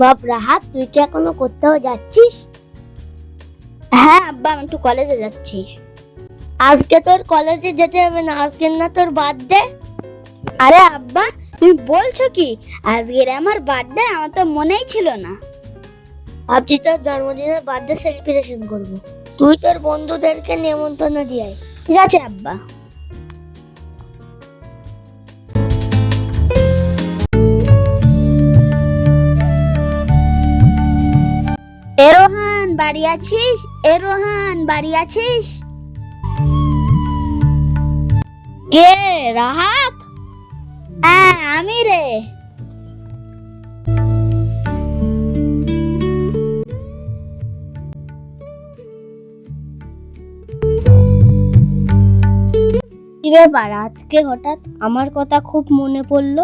বাপ রাহাত তুই কি এখনও কোথাও যাচ্ছিস? হ্যাঁ আব্বা আমি একটু কলেজে যাচ্ছি। আজকে তোর কলেজে যেতে হবে না আজকে না তোর বার্থডে আরে আব্বা তুমি বলছো কি আজকের আমার বার্থডে আমার তো মনেই ছিল না। ভাবছি তোর জন্মদিনের বার্থডে সেলিব্রেশন করব। তুই তোর বন্ধুদেরকে নেমন্তন্ন দিয়ে। ঠিক আছে আব্বা। এ রোহান, বাড়ি আছিস? এ রোহান, বাড়ি আছিস? কে রাহাত? হ্যাঁ আমি রে। কি ব্যাপার? আজকে হঠাৎ আমার কথা খুব মনে পড়ল।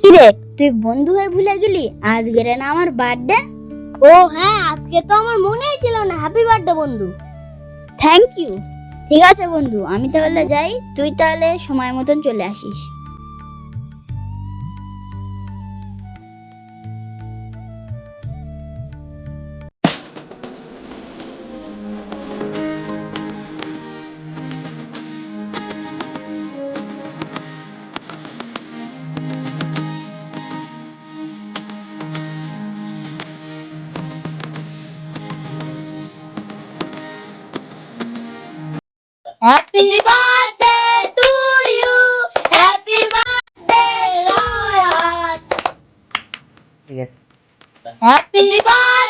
কি রে, তুই বন্ধু হয়ে ভুলে গেলি? আজকের না আমার বার্থডে ও হ্যাঁ আজকে তো আমার মনেই ছিল না। হ্যাপি বার্থডে বন্ধু। থ্যাংক ইউ ঠিক আছে বন্ধু, আমি তাহলে যাই, তুই তাহলে সময় মতন চলে আসিস। happy birthday to you happy birthday royal ঠিক আছে হ্যাপি বার্থডে